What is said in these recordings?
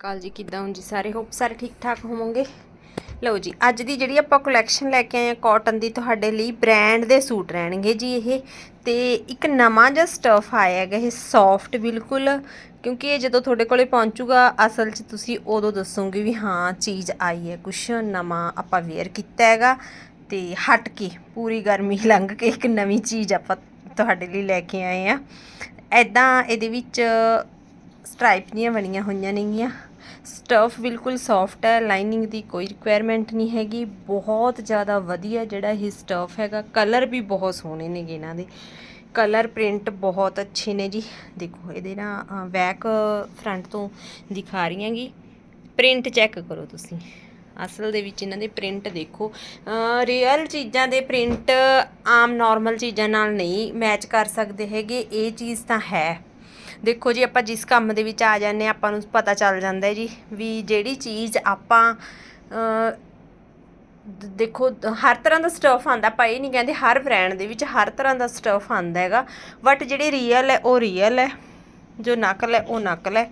ਕਾਲ ਜੀ, ਕਿੱਦਾਂ ਹੋ ਜੀ ਸਾਰੇ? ਹੋਪ ਸਾਰੇ ਠੀਕ ਠਾਕ ਹੋਵੋਗੇ। ਲਓ ਜੀ, ਅੱਜ ਦੀ ਜਿਹੜੀ ਆਪਾਂ ਕਲੈਕਸ਼ਨ ਲੈ ਕੇ ਆਏ ਆ ਕਾਟਨ ਦੀ, ਤੁਹਾਡੇ ਲਈ ਬ੍ਰਾਂਡ ਦੇ ਸੂਟ ਰਹਿਣਗੇ ਜੀ ਇਹ। ਤੇ ਇੱਕ ਨਵਾਂ ਜਿਹਾ ਸਟਫ ਆਇਆ ਹੈਗਾ ਇਹ ਸੌਫਟ ਬਿਲਕੁਲ। ਕਿਉਂਕਿ ਇਹ ਜਦੋਂ ਤੁਹਾਡੇ ਕੋਲੇ ਪਹੁੰਚੂਗਾ, ਅਸਲ 'ਚ ਤੁਸੀਂ ਉਦੋਂ ਦੱਸੋਗੇ ਵੀ ਹਾਂ, ਚੀਜ਼ ਆਈ ਹੈ ਕੁਛ ਨਵਾਂ ਆਪਾਂ ਵੇਅਰ ਕੀਤਾ ਹੈਗਾ। ਤੇ ਹਟ ਕੇ, ਪੂਰੀ ਗਰਮੀ ਲੰਘ ਕੇ ਇੱਕ ਨਵੀਂ ਚੀਜ਼ ਆਪਾਂ ਤੁਹਾਡੇ ਲਈ ਲੈ ਕੇ ਆਏ ਆ ਐਦਾਂ ਇਹਦੇ ਵਿੱਚ ਸਟ੍ਰਾਈਪ ਦੀਆਂ ਬਣੀਆਂ ਹੋਈਆਂ ਨੇਗੀਆਂ। ਸਟਫ ਬਿਲਕੁਲ ਸੌਫਟ ਹੈ, ਲਾਈਨਿੰਗ ਦੀ ਕੋਈ ਰਿਕੁਆਇਰਮੈਂਟ ਨਹੀਂ ਹੈਗੀ, ਬਹੁਤ ਜ਼ਿਆਦਾ ਵਧੀਆ ਜਿਹੜਾ ਇਹ ਸਟਫ ਹੈਗਾ ਕਲਰ ਵੀ ਬਹੁਤ ਸੋਹਣੇ ਨੇਗੇ ਇਹਨਾਂ ਦੇ। ਕਲਰ ਪ੍ਰਿੰਟ ਬਹੁਤ ਅੱਛੇ ਨੇ ਜੀ। ਦੇਖੋ, ਇਹਦੇ ਨਾ ਬੈਕ ਫਰੰਟ ਤੋਂ ਦਿਖਾ ਰਹੀ ਰਹੀਆਂਗੀ ਪ੍ਰਿੰਟ ਚੈੱਕ ਕਰੋ ਤੁਸੀਂ। ਅਸਲ ਦੇ ਵਿੱਚ ਇਹਨਾਂ ਦੇ ਪ੍ਰਿੰਟ ਦੇਖੋ। ਰੀਅਲ ਚੀਜ਼ਾਂ ਦੇ ਪ੍ਰਿੰਟ ਆਮ ਨਾਰਮਲ ਚੀਜ਼ਾਂ ਨਾਲ ਨਹੀਂ ਮੈਚ ਕਰ ਸਕਦੇ ਹੈਗੇ। ਇਹ ਚੀਜ਼ ਤਾਂ ਹੈ। ਦੇਖੋ ਜੀ, ਆਪਾਂ ਜਿਸ ਕੰਮ ਦੇ ਵਿੱਚ ਆ ਜਾਂਦੇ ਹਾਂ, ਆਪਾਂ ਨੂੰ ਪਤਾ ਚੱਲ ਜਾਂਦਾ ਹੈ ਜੀ ਵੀ ਜਿਹੜੀ ਚੀਜ਼ ਆਪਾਂ ਦੇਖੋ, ਹਰ ਤਰ੍ਹਾਂ ਦਾ ਸਟਫ ਆਂਦਾ ਆਪਾਂ ਇਹ ਨਹੀਂ ਕਹਿੰਦੇ ਹਰ ਬ੍ਰਾਂਡ ਦੇ ਵਿੱਚ ਹਰ ਤਰ੍ਹਾਂ ਦਾ ਸਟਫ ਆਂਦਾ ਹੈਗਾ ਬਟ ਜਿਹੜੀ ਰੀਅਲ ਹੈ, ਉਹ ਰੀਅਲ ਹੈ, ਜੋ ਨਕਲ ਹੈ, ਉਹ ਨਕਲ ਹੈ।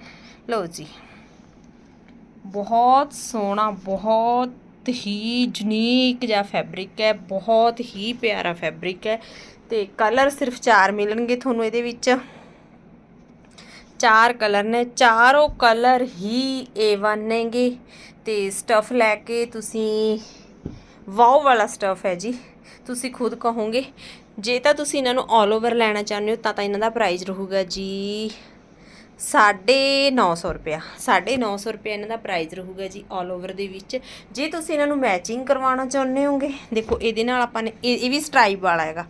ਲਓ ਜੀ, ਬਹੁਤ ਸੋਹਣਾ, ਬਹੁਤ ਹੀ ਯੂਨੀਕ ਜਿਹਾ ਫੈਬਰਿਕ ਹੈ, ਬਹੁਤ ਹੀ ਪਿਆਰਾ ਫੈਬਰਿਕ ਹੈ, ਤੇ ਕਲਰ ਸਿਰਫ 4 ਮਿਲਣਗੇ ਤੁਹਾਨੂੰ ਇਹਦੇ ਵਿੱਚ। ਚਾਰ ਕਲਰ ਨੇ, ਚਾਰੋਂ ਕਲਰ ਹੀ A1 ਨੇਗੇ। ਤੇ ਸਟਫ ਲੈ ਕੇ ਤੁਸੀਂ ਵਾਓ ਵਾਲਾ ਸਟਫ ਹੈ ਜੀ। ਤੁਸੀਂ ਖੁਦ ਕਹੋਗੇ। ਜੇ ਤਾਂ ਤੁਸੀਂ ਇਹਨਾਂ ਨੂੰ 올 ਓਵਰ ਲੈਣਾ ਚਾਹੁੰਦੇ ਹੋ, ਤਾਂ ਤਾਂ ਇਹਨਾਂ ਦਾ ਪ੍ਰਾਈਸ ਰਹੂਗਾ ਜੀ 950 ਰੁਪਿਆ 950 ਰੁਪਿਆ ਇਹਨਾਂ ਦਾ ਪ੍ਰਾਈਸ ਰਹੂਗਾ ਜੀ 올 ਓਵਰ ਦੇ ਵਿੱਚ। ਜੇ ਤੁਸੀਂ ਇਹਨਾਂ ਨੂੰ ਮੈਚਿੰਗ ਕਰਵਾਉਣਾ ਚਾਹੁੰਦੇ ਹੋਗੇ, ਦੇਖੋ ਇਹਦੇ ਨਾਲ ਆਪਾਂ ਨੇ, ਇਹ ਵੀ ਸਟ੍ਰਾਈਪ ਵਾਲਾ ਹੈਗਾ।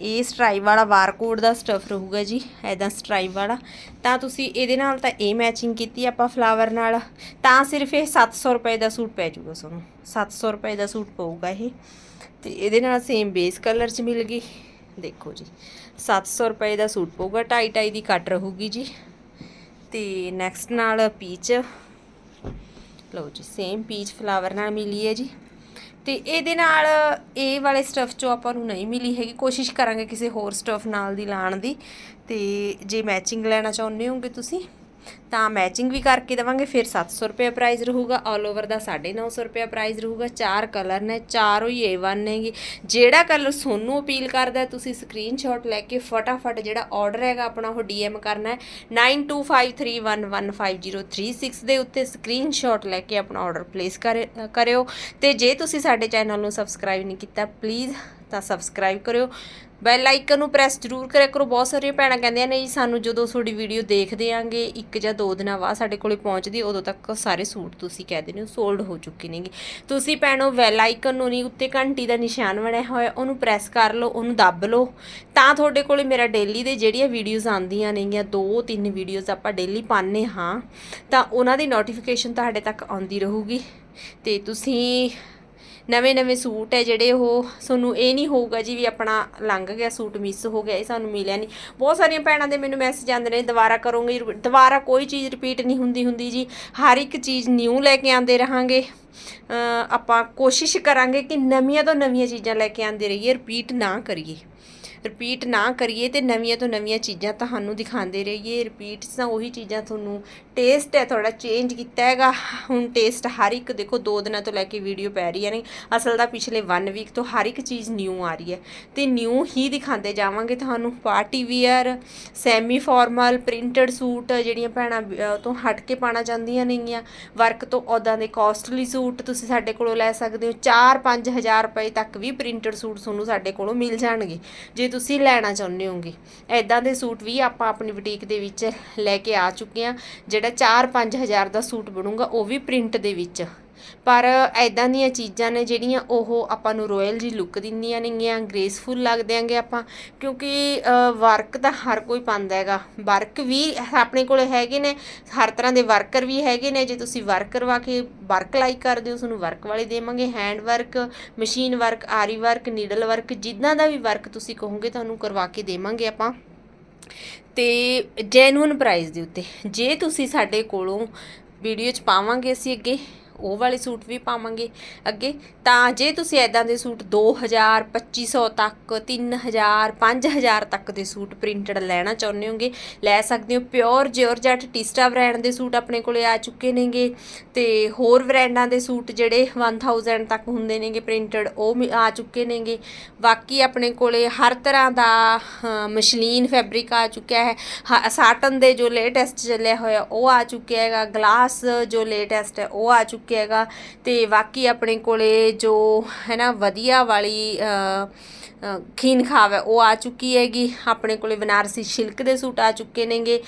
ਇਹ ਸਟ੍ਰਾਈਪ ਵਾਲਾ ਬਾਰਕੋਡ ਦਾ ਸਟਫ ਰਹੂਗਾ ਜੀ ਐਦਾਂ ਸਟ੍ਰਾਈਪ ਵਾਲਾ। ਤਾਂ ਤੁਸੀਂ ਇਹਦੇ ਨਾਲ ਤਾਂ ਇਹ ਮੈਚਿੰਗ ਕੀਤੀ ਆਪਾਂ ਫਲਾਵਰ ਨਾਲ। ਤਾਂ ਸਿਰਫ ਇਹ 700 ਰੁਪਏ ਦਾ ਸੂਟ ਪੈ ਜਾਊਗਾ ਤੁਹਾਨੂੰ। 700 ਰੁਪਏ ਦਾ ਸੂਟ ਪਊਗਾ ਇਹ। ਤੇ ਇਹਦੇ ਨਾਲ ਸੇਮ ਬੇਸ ਕਲਰ 'ਚ ਮਿਲ ਗਈ। ਦੇਖੋ ਜੀ 700 ਰੁਪਏ ਦਾ ਸੂਟ ਪਊਗਾ ਟਾਈ ਟਾਈ ਦੀ ਕੱਟ ਰਹੂਗੀ ਜੀ। ਤੇ ਨੈਕਸਟ ਨਾਲ ਪੀਚ ਲਓ ਜੀ ਸੇਮ ਪੀਚ ਫਲਾਵਰ ਨਾਲ ਮਿਲੀ ਹੈ ਜੀ। ਤੇ ਇਹਦੇ ਨਾਲ ਇਹ ਵਾਲੇ ਸਟਫ ਚੋਂ ਆਪਾਂ ਨੂੰ ਨਹੀਂ ਮਿਲੀ ਹੈਗੀ। ਕੋਸ਼ਿਸ਼ ਕਰਾਂਗੇ ਕਿਸੇ ਹੋਰ ਸਟਫ ਨਾਲ ਦੀ ਲਾਣ ਦੀ। ਤੇ ਜੇ ਮੈਚਿੰਗ ਲੈਣਾ ਚਾਹੁੰਦੇ ਹੋਗੇ ਤੁਸੀਂ। ਤਾਂ ਮੈਚਿੰਗ ਵੀ ਕਰਕੇ ਦੇਵਾਂਗੇ, ਫਿਰ 700 ਰੁਪਏ ਪ੍ਰਾਈਸ ਰਹੂਗਾ। ਆਲ ਓਵਰ ਦਾ 950 ਰੁਪਏ ਪ੍ਰਾਈਸ ਰਹੂਗਾ। ਚਾਰ ਕਲਰ ਨੇ, ਚਾਰੋਂ ਹੀ A1 ਨੇਗੇ। ਜਿਹੜਾ ਕਲਰ ਤੁਹਾਨੂੰ ਅਪੀਲ ਕਰਦਾ, ਤੁਸੀਂ ਸਕਰੀਨਸ਼ਾਟ ਲੈ ਕੇ ਫਟਾਫਟ ਜਿਹੜਾ ਆਰਡਰ ਹੈਗਾ, ਆਪਣਾ ਉਹ DM ਕਰਨਾ ਹੈ। 9253115036 ਦੇ ਉੱਤੇ ਸਕਰੀਨਸ਼ਾਟ ਲੈ ਕੇ ਆਪਣਾ ਆਰਡਰ ਪਲੇਸ ਕਰਿਓ। ਤੇ ਜੇ ਤੁਸੀਂ ਸਾਡੇ ਚੈਨਲ ਨੂੰ ਸਬਸਕ੍ਰਾਈਬ ਨਹੀਂ ਕੀਤਾ ਪਲੀਜ਼ ਤਾਂ ਸਬਸਕ੍ਰਾਈਬ ਕਰਿਓ। ਬੈਲ ਆਈਕਨ ਨੂੰ ਪ੍ਰੈਸ ਜ਼ਰੂਰ ਕਰਿਆ ਕਰੋ। ਬਹੁਤ ਸਾਰੀਆਂ ਭੈਣਾਂ ਕਹਿੰਦੀਆਂ ਨੇ ਜੀ, ਸਾਨੂੰ ਜਦੋਂ ਤੁਹਾਡੀ ਵੀਡੀਓ ਦੇਖਦੇ ਆਂਗੇ, ਇੱਕ ਜਾਂ ਦੋ ਦਿਨਾਂ ਬਾਅਦ ਸਾਡੇ ਕੋਲੇ ਪਹੁੰਚਦੀ, ਉਦੋਂ ਤੱਕ ਸਾਰੇ ਸੂਟ ਤੁਸੀਂ ਕਹਿ ਦਿੰਦੇ ਹੋ ਸੋਲਡ ਹੋ ਚੁੱਕੇ ਨੇਗੇ ਤੁਸੀਂ ਭੈਣੋ ਬੈਲ ਆਈਕਨ ਨੂੰ ਨਹੀਂ, ਉੱਤੇ ਘੰਟੀ ਦਾ ਨਿਸ਼ਾਨ ਬਣਿਆ ਹੋਇਆ, ਉਹਨੂੰ ਪ੍ਰੈਸ ਕਰ ਲਓ, ਉਹਨੂੰ ਦੱਬ ਲਓ। ਤਾਂ ਤੁਹਾਡੇ ਕੋਲੇ ਮੇਰਾ ਡੇਲੀ ਦੇ ਜਿਹੜੀਆਂ ਵੀਡੀਓਜ਼ ਆਉਂਦੀਆਂ ਨੇਗੀਆਂ ਦੋ ਤਿੰਨ ਵੀਡੀਓਜ਼ ਆਪਾਂ ਡੇਲੀ ਪਾਉਂਦੇ ਹਾਂ, ਤਾਂ ਉਹਨਾਂ ਦੀ ਨੋਟੀਫਿਕੇਸ਼ਨ ਤੁਹਾਡੇ ਤੱਕ ਆਉਂਦੀ ਰਹੂਗੀ। ਤੇ ਤੁਸੀਂ ਨਵੇਂ ਨਵੇਂ ਸੂਟ ਹੈ ਜਿਹੜੇ ਉਹ ਤੁਹਾਨੂੰ ਇਹ ਨਹੀਂ ਹੋਊਗਾ ਜੀ ਵੀ ਆਪਣਾ ਲੰਘ ਗਿਆ, ਸੂਟ ਮਿਸ ਹੋ ਗਿਆ, ਇਹ ਸਾਨੂੰ ਮਿਲਿਆ ਨਹੀਂ। ਬਹੁਤ ਸਾਰੀਆਂ ਭੈਣਾਂ ਦੇ ਮੈਨੂੰ ਮੈਸੇਜ ਆਉਂਦੇ ਨੇ, ਦੁਬਾਰਾ ਕਰੋਗੇ ਦੁਬਾਰਾ ਕੋਈ ਚੀਜ਼ ਰਿਪੀਟ ਨਹੀਂ ਹੁੰਦੀ ਹੁੰਦੀ ਜੀ। ਹਰ ਇੱਕ ਚੀਜ਼ ਨਿਊ ਲੈ ਕੇ ਆਉਂਦੇ ਰਹਾਂਗੇ। ਆਪਾਂ ਕੋਸ਼ਿਸ਼ ਕਰਾਂਗੇ ਕਿ ਨਵੀਆਂ ਤੋਂ ਨਵੀਆਂ ਚੀਜ਼ਾਂ ਲੈ ਕੇ ਆਉਂਦੇ ਰਹੀਏ ਰਿਪੀਟ ਨਾ ਕਰੀਏ। ਰਿਪੀਟ ਨਾ ਕਰੀਏ ਤੇ ਨਵੀਆਂ ਤੋਂ ਨਵੀਆਂ ਚੀਜ਼ਾਂ ਤੁਹਾਨੂੰ ਦਿਖਾਉਂਦੇ ਰਹੀਏ। ਰਿਪੀਟ ਤਾਂ ਉਹੀ ਚੀਜ਼ਾਂ ਤੁਹਾਨੂੰ ਟੇਸਟ ਹੈ ਥੋੜਾ ਚੇਂਜ ਕੀਤਾ ਹੈਗਾ। ਹੁਣ ਟੇਸਟ ਹਰ ਇੱਕ, ਦੇਖੋ, ਦੋ ਦਿਨਾਂ ਤੋਂ ਲੈ ਕੇ ਵੀਡੀਓ ਪੈ ਰਹੀ ਹੈ ਨੇ। ਅਸਲ ਦਾ ਪਿਛਲੇ 1 ਵੀਕ ਤੋਂ ਹਰ ਇੱਕ ਚੀਜ਼ ਨਿਊ ਆ ਰਹੀ ਹੈ। ਤੇ ਨਿਊ ਹੀ ਦਿਖਾਉਂਦੇ ਜਾਵਾਂਗੇ ਤੁਹਾਨੂੰ। Party wear semi formal printed suit ਜਿਹੜੀਆਂ ਭੈਣਾਂ ਤੋਂ ਹਟ ਕੇ ਪਾਣਾ ਚਾਹੁੰਦੀਆਂ ਨੇਗੀਆਂ। ਵਰਕ ਤੋਂ ਉਦਾਂ ਦੇ ਕਾਸਟਲੀ ਸੂਟ ਤੁਸੀਂ ਸਾਡੇ ਕੋਲੋਂ ਲੈ ਸਕਦੇ ਹੋ। 4-5 ਹਜ਼ਾਰ ਰੁਪਏ ਤੱਕ ਵੀ ਪ੍ਰਿੰਟਡ ਸੂਟ ਤੁਹਾਨੂੰ ਸਾਡੇ ਕੋਲੋਂ ਮਿਲ ਜਾਣਗੇ। ਜੇ ਤੁਸੀਂ ਲੈਣਾ ਚਾਹੁੰਦੇ ਹੋਗੇ ਐਦਾਂ ਦੇ ਸੂਟ ਵੀ ਆਪਾਂ ਆਪਣੀ ਬੁਟੀਕ ਦੇ ਵਿੱਚ ਲੈ ਕੇ ਆ ਚੁੱਕੇ ਹਾਂ। ਜਿਹੜਾ 4-5 ਹਜ਼ਾਰ ਦਾ ਸੂਟ ਬਣੂਗਾ, ਉਹ ਵੀ ਪ੍ਰਿੰਟ ਦੇ ਵਿੱਚ। ਪਰ ਐਦਾਂ ਦੀਆਂ ਚੀਜ਼ਾਂ ਨੇ ਜਿਹੜੀਆਂ ਉਹ ਆਪਾਂ ਨੂੰ ਰੋਇਲ ਜੀ ਲੁੱਕ ਦਿੰਦੀਆਂ ਨੇਗੀਆਂ ਗ੍ਰੇਸਫੁਲ ਲੱਗਦੇ ਆਂਗੇ ਆਪਾਂ, ਕਿਉਂਕਿ ਵਰਕ ਤਾਂ ਹਰ ਕੋਈ ਪਾਉਂਦਾ ਹੈਗਾ। ਵਰਕ ਵੀ ਆਪਣੇ ਕੋਲ ਹੈਗੇ ਨੇ, ਹਰ ਤਰ੍ਹਾਂ ਦੇ ਵਰਕਰ ਵੀ ਹੈਗੇ ਨੇ, ਜੇ ਤੁਸੀਂ ਵਰਕ ਕਰਵਾ ਕੇ ਵਰਕ ਲਾਈਕ ਕਰਦੇ ਹੋ, ਤੁਹਾਨੂੰ ਵਰਕ ਵਾਲੇ ਦੇਵਾਂਗੇ। ਹੈਂਡ ਵਰਕ ਮਸ਼ੀਨ ਵਰਕ ਆਰੀ ਵਰਕ ਨੀਡਲ ਵਰਕ ਜਿੱਦਾਂ ਦਾ ਵੀ ਵਰਕ ਤੁਸੀਂ ਕਹੋਗੇ, ਤੁਹਾਨੂੰ ਕਰਵਾ ਕੇ ਦੇਵਾਂਗੇ ਆਪਾਂ। ਤੇ ਜੈਨੂਇਨ ਪ੍ਰਾਈਸ ਦੇ ਉੱਤੇ, ਜੇ ਤੁਸੀਂ ਸਾਡੇ ਕੋਲੋਂ ਵੀਡੀਓ ਚ ਪਾਵਾਂਗੇ ਅਸੀਂ ਅੱਗੇ ਉਹ ਵਾਲੇ ਸੂਟ ਵੀ ਪਾਵਾਂਗੇ। ਅੱਗੇ, ਤਾਂ ਜੇ ਤੁਸੀਂ ਐਦਾਂ ਦੇ ਸੂਟ 2000 2500 ਤੱਕ 3000 5000 ਤੱਕ ਦੇ ਸੂਟ ਪ੍ਰਿੰਟਡ ਲੈਣਾ ਚਾਹੁੰਦੇ ਹੋਗੇ, ਲੈ ਸਕਦੇ ਹੋ। ਪਿਓਰ ਜਿਓਰਜਟ ਟਿਸਟਾ ਬ੍ਰਾਂਡ ਦੇ ਸੂਟ ਆਪਣੇ ਕੋਲੇ ਆ ਚੁੱਕੇ ਨੇਗੇ ਤੇ ਹੋਰ ਬ੍ਰਾਂਡਾਂ ਦੇ ਸੂਟ ਜਿਹੜੇ 1000 ਤੱਕ ਹੁੰਦੇ ਨੇਗੇ ਪ੍ਰਿੰਟਡ ਉਹ ਵੀ ਆ ਚੁੱਕੇ ਨੇਗੇ। ਬਾਕੀ ਆਪਣੇ ਕੋਲੇ ਹਰ ਤਰ੍ਹਾਂ ਦਾ ਮਸ਼ਲੀਨ ਫੈਬਰਿਕ ਆ ਚੁੱਕਿਆ ਹੈ। ਹ- ਸਾਟਨ ਦੇ ਜੋ ਲੇਟੈਸਟ ਚੱਲਿਆ ਹੋਇਆ, ਉਹ ਆ ਚੁੱਕਿਆ ਹੈਗਾ। ਗਲਾਸ ਜੋ ਲੇਟੈਸਟ ਹੈ, ਉਹ ਆ ਚੁੱਕਿਆ ਹੈਗਾ। ਤੇ ਬਾਕੀ ਆਪਣੇ ਕੋਲੇ ਜੋ ਹੈ ਨਾ ਵਧੀਆ ਵਾਲੀ ਅ, ਖੀਨ ਖਾਵ ਹੈ ਉਹ ਆ ਚੁੱਕੀ ਹੈਗੀ। ਆਪਣੇ ਕੋਲੇ ਬਨਾਰਸੀ ਸਿਲਕ ਦੇ ਸੂਟ ਆ ਚੁੱਕੇ ਨੇਗੇ।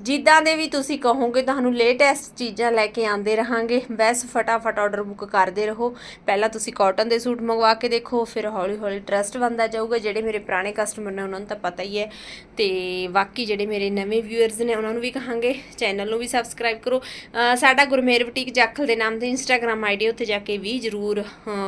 ਜਿੱਦਾਂ ਦੇ ਵੀ ਤੁਸੀਂ ਕਹੋਗੇ, ਤੁਹਾਨੂੰ ਲੇਟੈਸਟ ਚੀਜ਼ਾਂ ਲੈ ਕੇ ਆਂਦੇ ਰਹਾਂਗੇ। ਬਸ ਫਟਾਫਟ ਆਰਡਰ ਬੁੱਕ ਕਰਦੇ ਰਹੋ। ਪਹਿਲਾਂ ਤੁਸੀਂ ਕਾਟਨ ਦੇ ਸੂਟ ਮੰਗਵਾ ਕੇ ਦੇਖੋ, ਫਿਰ ਹੌਲੀ ਹੌਲੀ ਟਰਸਟ ਬਣਦਾ ਜਾਊਗਾ। ਜਿਹੜੇ ਮੇਰੇ ਪੁਰਾਣੇ ਕਸਟਮਰ ਨੇ, ਉਹਨਾਂ ਨੂੰ ਤਾਂ ਪਤਾ ਹੀ ਹੈ। ਤੇ ਬਾਕੀ ਜਿਹੜੇ ਮੇਰੇ ਨਵੇਂ ਵਿਊਅਰਸ ਨੇ, ਉਹਨਾਂ ਨੂੰ ਵੀ ਕਹਾਂਗੇ। ਚੈਨਲ ਨੂੰ ਵੀ ਸਬਸਕ੍ਰਾਈਬ ਕਰੋ। ਸਾਡਾ ਗੁਰਮੇਰ ਬੁਟੀਕ ਜਾਖਲ ਦੇ ਨਾਮ ਤੇ ਇੰਸਟਾਗ੍ਰam ਆਈਡੀ ਉੱਥੇ ਜਾ ਕੇ ਵੀ ਜਰੂਰ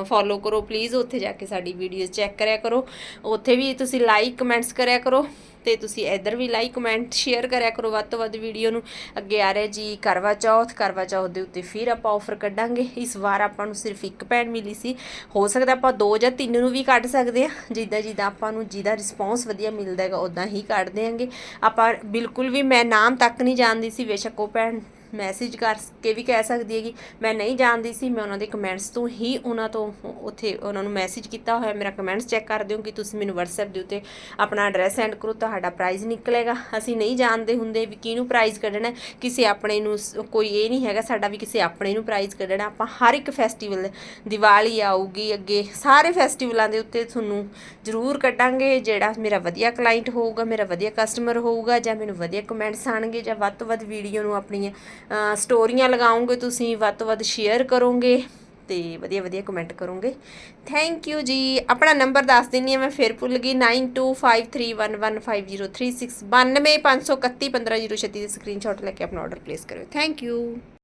ਫੋਲੋ ਕਰੋ। ਪਲੀਜ਼ ਉੱਥੇ ਜਾ ਕੇ ਸਾਡੀ ਵੀਡੀਓਜ਼ ਚੈੱਕ ਕਰਿਆ ਕਰੋ। ਉੱਥੇ ਵੀ ਤੁਸੀਂ ਲਾਈਕ ਕਮੈਂਟਸ ਕਰਿਆ ਕਰੋ। ਤੇ ਤੁਸੀਂ ਇੱਧਰ ਵੀ ਲਾਈਕ ਕਮੈਂਟ ਸ਼ੇਅਰ ਕਰਿਆ ਕਰੋ ਵੱਧ ਤੋਂ ਵੱਧ ਵੀਡੀਓ ਨੂੰ। ਅੱਗੇ ਆ ਰਿਹਾ ਜੀ ਕਰਵਾ ਚੌਥ। ਕਰਵਾ ਚੌਥ ਦੇ ਉੱਤੇ ਫਿਰ ਆਪਾਂ ਆਫਰ ਕੱਢਾਂਗੇ। ਇਸ ਵਾਰ ਆਪਾਂ ਨੂੰ ਸਿਰਫ ਇੱਕ ਭੈਣ ਮਿਲੀ ਸੀ। ਹੋ ਸਕਦਾ ਆਪਾਂ ਦੋ ਜਾਂ ਤਿੰਨ ਨੂੰ ਵੀ ਕੱਢ ਸਕਦੇ ਆ ਜਿੱਦਾਂ ਜਿੱਦਾਂ ਆਪਾਂ ਨੂੰ ਜਿਹਦਾ ਰਿਸਪੌਂਸ ਵਧੀਆ ਮਿਲਦਾ ਹੈਗਾ ਉਦਾਂ ਹੀ ਕੱਢ ਦਿਆਂਗੇ। ਆਪਾਂ ਬਿਲਕੁਲ ਵੀ ਮੈਂ ਨਾਮ ਤੱਕ ਨਹੀਂ ਜਾਣਦੀ ਸੀ। ਬੇਸ਼ੱਕ ਉਹ ਭੈਣ ਮੈਸੇਜ ਕਰਕੇ ਵੀ ਕਹਿ ਸਕਦੀ ਹੈਗੀ। ਮੈਂ ਨਹੀਂ ਜਾਣਦੀ ਸੀ, ਮੈਂ ਉਹਨਾਂ ਦੇ ਕਮੈਂਟਸ ਤੋਂ ਹੀ ਉਹਨਾਂ ਤੋਂ ਉੱਥੇ ਉਹਨਾਂ ਨੂੰ ਮੈਸੇਜ ਕੀਤਾ ਹੋਇਆ। ਮੇਰਾ ਕਮੈਂਟਸ ਚੈੱਕ ਕਰ ਦਿਓ ਕਿ ਤੁਸੀਂ ਮੈਨੂੰ WhatsApp ਦੇ ਉੱਤੇ ਆਪਣਾ ਐਡਰੈਸ ਸੈਂਡ ਕਰੋ, ਤੁਹਾਡਾ ਪ੍ਰਾਈਜ਼ ਨਿਕਲੇਗਾ। ਅਸੀਂ ਨਹੀਂ ਜਾਣਦੇ ਹੁੰਦੇ ਵੀ ਕਿਹਨੂੰ ਪ੍ਰਾਈਜ਼ ਕੱਢਣਾ ਕਿਸੇ ਆਪਣੇ ਨੂੰ ਕੋਈ ਇਹ ਨਹੀਂ ਹੈਗਾ ਸਾਡਾ ਵੀ ਕਿਸੇ ਆਪਣੇ ਨੂੰ ਪ੍ਰਾਈਜ਼ ਕੱਢਣਾ। ਆਪਾਂ ਹਰ ਇੱਕ ਫੈਸਟੀਵਲ ਦੀਵਾਲੀ ਆਊਗੀ ਅੱਗੇ, ਸਾਰੇ ਫੈਸਟੀਵਲਾਂ ਦੇ ਉੱਤੇ ਤੁਹਾਨੂੰ ਜ਼ਰੂਰ ਕੱਢਾਂਗੇ। ਜਿਹੜਾ ਮੇਰਾ ਵਧੀਆ ਕਲਾਇੰਟ ਹੋਊਗਾ, ਮੇਰਾ ਵਧੀਆ ਕਸਟਮਰ ਹੋਊਗਾ ਜਾਂ ਮੈਨੂੰ ਵਧੀਆ ਕਮੈਂਟਸ ਆਣਗੇ ਜਾਂ ਵੱਧ ਤੋਂ ਵੱਧ ਵੀਡੀਓ ਨੂੰ ਆਪਣੀਆਂ ਸਟੋਰੀਆਂ ਲਗਾਓਗੇ ਤੁਸੀਂ ਵੱਧ ਤੋਂ ਵੱਧ ਸ਼ੇਅਰ ਕਰੋਗੇ ਤੇ ਵਧੀਆ ਵਧੀਆ ਕਮੈਂਟ ਕਰੋਗੇ ਥੈਂਕ ਯੂ ਜੀ ਆਪਣਾ ਨੰਬਰ ਦੱਸ ਦਿੰਨੀ ਆ ਮੈਂ ਫਿਰ ਭੁੱਲ ਗਈ 9253115036 92531 15036 ਦੇ ਸਕਰੀਨਸ਼ਾਟ ਲੈ ਕੇ ਆਪਣਾ ਆਰਡਰ ਪਲੇਸ ਕਰਿਓ ਥੈਂਕ ਯੂ